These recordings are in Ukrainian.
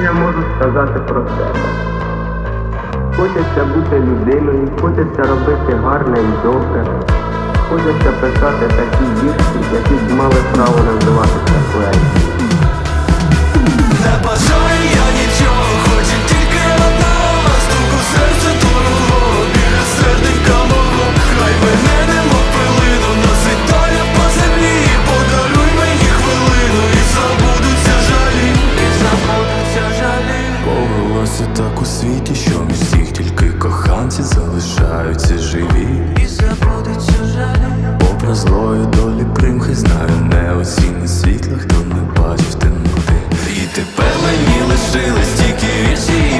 Я можу сказати про себе? Хочеться бути людиною, хочеться робити гарне і добре. Хочеться писати такі вірші, які б мали право називатися поезією. Повелося так у світі, що між всіх тільки коханці залишаються живі. І забудуться жалі Попри злої долі примхи знаю не оцінить світла, хто не бачив темноти. І тепер мені лишились тільки вірші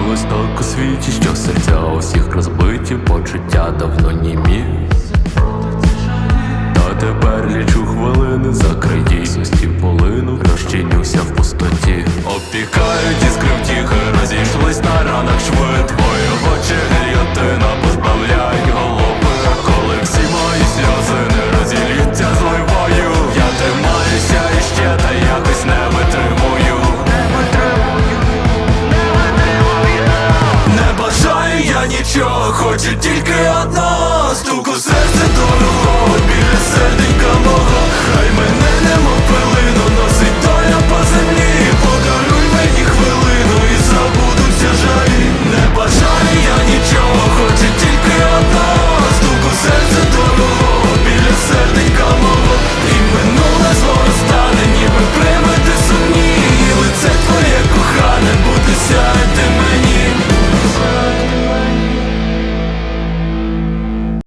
Сталось так у світі, що серця усіх розбиті, почуття давно німі.